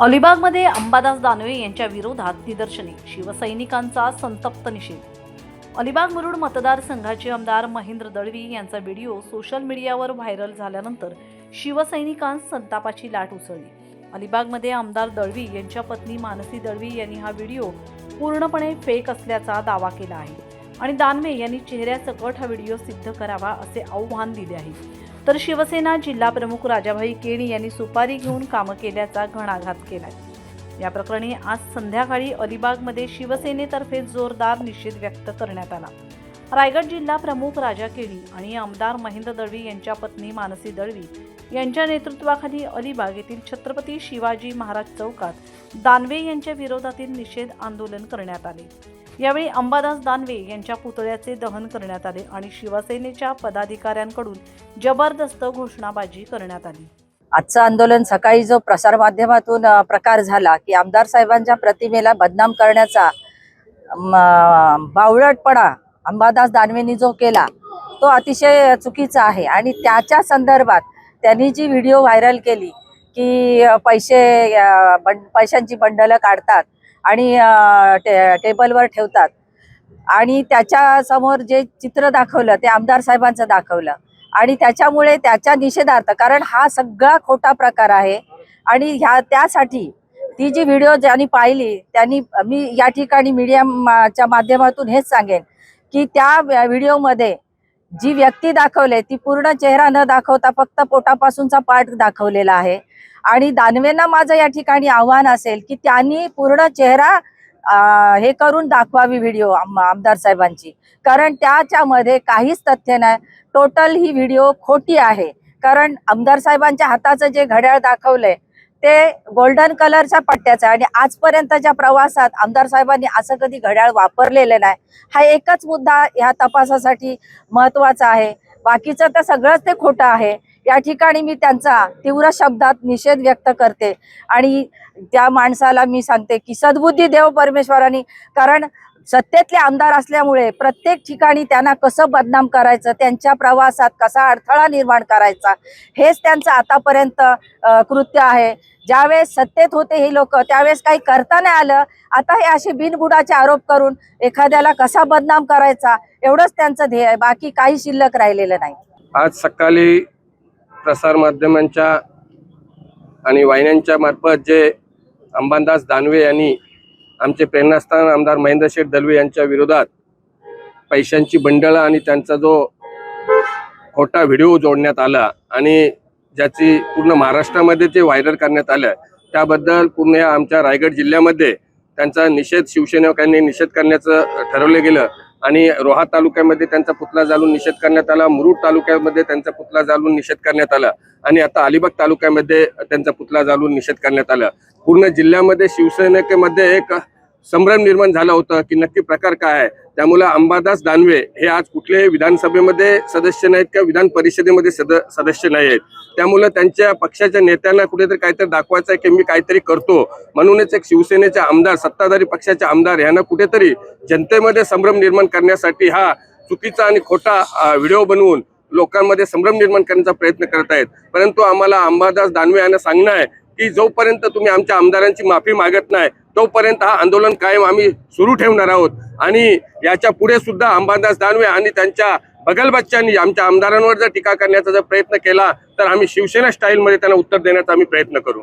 अलिबागमध्ये अंबादास दानवे यांच्या विरोधात निदर्शने. शिवसैनिकांचा संतप्त निषेध. अलिबाग मुरुड मतदारसंघाचे आमदार महेंद्र दळवी यांचा व्हिडिओ सोशल मीडियावर व्हायरल झाल्यानंतर शिवसैनिकांत संतापाची लाट उसळली. अलिबागमध्ये आमदार दळवी यांच्या पत्नी मानसी दळवी यांनी हा व्हिडिओ पूर्णपणे फेक असल्याचा दावा केला आहे आणि दानवे यांनी चेहऱ्यासकट हा व्हिडिओ सिद्ध करावा असे आव्हान दिले आहे. तर शिवसेना जिल्हा प्रमुख राजाभाई केणी यांनी सुपारी घेऊन कामं केल्याचा घणाघात केला या प्रकरणी आज संध्याकाळी अलिबागमध्ये शिवसेनेतर्फे जोरदार निषेध व्यक्त करण्यात आला. रायगड जिल्हा प्रमुख राजा केणी आणि आमदार महेंद्र दळवी यांच्या पत्नी मानसी दळवी यांच्या नेतृत्वाखाली अलिबाग येथील छत्रपती शिवाजी महाराज चौकात दानवे यांच्या विरोधातील निषेध आंदोलन करण्यात आले. यावेळी अंबादास दानवे यांच्या पुतळ्याचे दहन करण्यात आले आणि शिवसेनेच्या पदाधिकाऱ्यांकडून जबरदस्त घोषणाबाजी करण्यात आली. आजचं आंदोलन सकाळी जो प्रसारमाध्यमातून प्रकार झाला की आमदार साहेबांच्या प्रतिमेला बदनाम करण्याचा बावळटपणा अंबादास दानवेंनी जो केला तो अतिशय चुकीचा आहे. आणि त्याच्या संदर्भात त्यांनी जी व्हिडिओ व्हायरल केली की पैसे बं बंड पैशांची बंडलं काढतात आणि टे टेबलवर ठेवतात. आणि त्याच्यासमोर जे चित्र दाखवलं ते आमदार साहेबांचं दाखवलं. आणि त्याच्यामुळे त्याच्या निषेधार्थ कारण हा सगळा खोटा प्रकार आहे. आणि ह्या त्यासाठी ती जी व्हिडिओ ज्यांनी पाहिली त्यांनी मी या ठिकाणी मीडियाच्या माध्यमातून हेच सांगेन की त्या व्हिडिओमध्ये जी व्यक्ती दाखवले ती पूर्ण चेहरा न दाखवता फक्त पोटापासूनचा पार्ट दाखवलेला आहे. आणि दानवेंना माझं या ठिकाणी आव्हान असेल की त्यांनी पूर्ण चेहरा आ, हे करून दाखवावी व्हिडिओ आमदार साहेबांची. कारण त्याच्यामध्ये काहीच तथ्य नाही. टोटल ही व्हिडिओ खोटी आहे. कारण आमदार साहेबांच्या हाताचं जे घड्याळ दाखवलंय ते गोल्डन कलरच्या पट्ट्याचं आहे. आणि आजपर्यंतच्या प्रवासात आमदार साहेबांनी असं कधी घड्याळ वापरलेलं नाही. हा एकच मुद्दा ह्या तपासासाठी महत्त्वाचा आहे. बाकीचं तर सगळंच ते खोटं आहे. या ठिकाणी मी त्यांचा तीव्र शब्दात निषेध व्यक्त करते. आणि त्या माणसाला मी सांगते की सद्बुद्धी देव परमेश्वरांनी कारण सत्तेतले आमदार असल्यामुळे प्रत्येक ठिकाणी त्यांना कसं बदनाम करायचं त्यांच्या प्रवासात कसा अडथळा निर्माण करायचा हेच त्यांचं आतापर्यंत कृत्य आहे. ज्यावेळेस सत्तेत होते हे लोक त्यावेळेस काही करता नाही आलं. आता हे असे बिनबुडाचे आरोप करून एखाद्याला कसा बदनाम करायचा एवढंच त्यांचं ध्येय आहे. बाकी काही शिल्लक राहिलेलं नाही. आज सकाळी प्रसारमाध्यमांच्या आणि वाहिन्यांच्या मार्फत जे अंबादास दानवे यांनी आमचे प्रेरणास्थान आमदार महेंद्र शेठ दलवे यांच्या विरोधात पैशांची बंडळं आणि त्यांचा जो खोटा व्हिडिओ जोडण्यात आला आणि ज्याची पूर्ण महाराष्ट्रामध्ये ते व्हायरल करण्यात आलं त्याबद्दल पूर्ण या आमच्या रायगड जिल्ह्यामध्ये त्यांचा निषेध शिवसैनिकांनी निषेध करण्याचं ठरवलं गेलं. आणि रोहा तालुक्यामध्ये त्यांचा पुतळा जाळून निषेध करण्यात आला मुरुड तालुक्यामध्ये त्यांचा पुतळा जाळून निषेध करण्यात आला आणि आता अलिबाग तालुक्यामध्ये त्यांचा पुतळा जाळून निषेध करण्यात आला. पूर्ण जिल्ह्यामध्ये शिवसेनेमध्ये एक संभ्रम निर्माण झाला होता की नक्की प्रकार काय आहे? त्यामुळे अंबादास दानवे हे आज कुठल्याही विधानसभेमध्ये सदस्य नाहीत किंवा विधान परिषदेमध्ये सद सदस्य नाही आहेत. त्यामुळे त्यांच्या पक्षाच्या नेत्यांना कुठेतरी काहीतरी दाखवायचं आहे की मी काहीतरी करतो. म्हणूनच एक शिवसेनेचे आमदार सत्ताधारी पक्षाचे आमदार यांना कुठेतरी जनतेमध्ये संभ्रम निर्माण करण्यासाठी हा चुकीचा आणि खोटा व्हिडिओ बनवून लोकांमध्ये संभ्रम निर्माण करण्याचा प्रयत्न करत आहेत. परंतु आम्हाला अंबादास दानवे यांना सांगणं आहे की जोपर्यंत तुम्ही आमच्या आमदारांची माफी मागत नाही तोपर्यंत हा आंदोलन कायम आम्ही सुरू ठेवणार आहोत. आणि याच्यापुढे सुद्धा अंबादास दानवे आणि त्यांच्या बगलबच्च्यांनी आमच्या आमदारांवर जर टीका करण्याचा जर प्रयत्न केला तर आम्ही शिवसेना स्टाईलमध्ये त्यांना उत्तर देण्याचा आम्ही प्रयत्न करू.